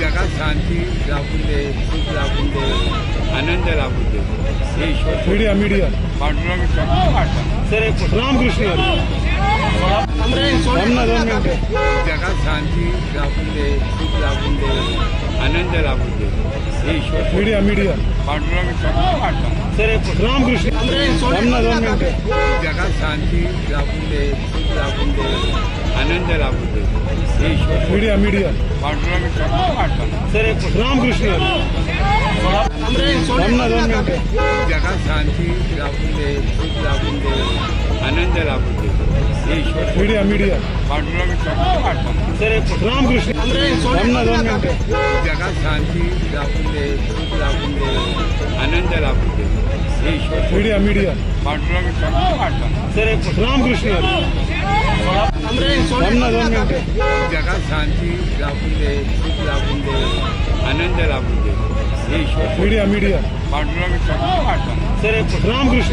जगात शांती लाभून दे सुख लाभून दे आनंद लाभून दे. हे ईश्वर. मीडिया मीडिया. पांडुरंग चरणी प्रार्थना रामकृष्ण जगात शांती लाभून दे सुख लाभून दे आनंद लाभून दे. हे ईश्वर. मीडिया मीडिया. प्रार्थना रामकृष्ण। जगात शांती लाभून दे सुख लाभून दे आनंद लाभून दे हे ईश्वर मीडिया मीडिया. पांडुरंग रामकृष्ण हरी. थांब ना दोन मिनिटं जगात शांती लाभून दे सुख लाभून दे आनंद लाभून दे. मीडिया मीडिया. रामकृष्ण. थांब ना दोन मिनिटं जगात दे सुख लाभून दे आनंद लाभून दे हे ईश्वर मीडिया मीडिया पांडुरंग चरणी प्रार्थना रामकृष्ण हरी. थांब ना दोन मिनिटं जगात शांती लाभून दे सुख लाभून दे आनंद लाभून दे हे ईश्वर मीडिया मीडिया पांडुरंग चरणी प्रार्थना रामकृष्ण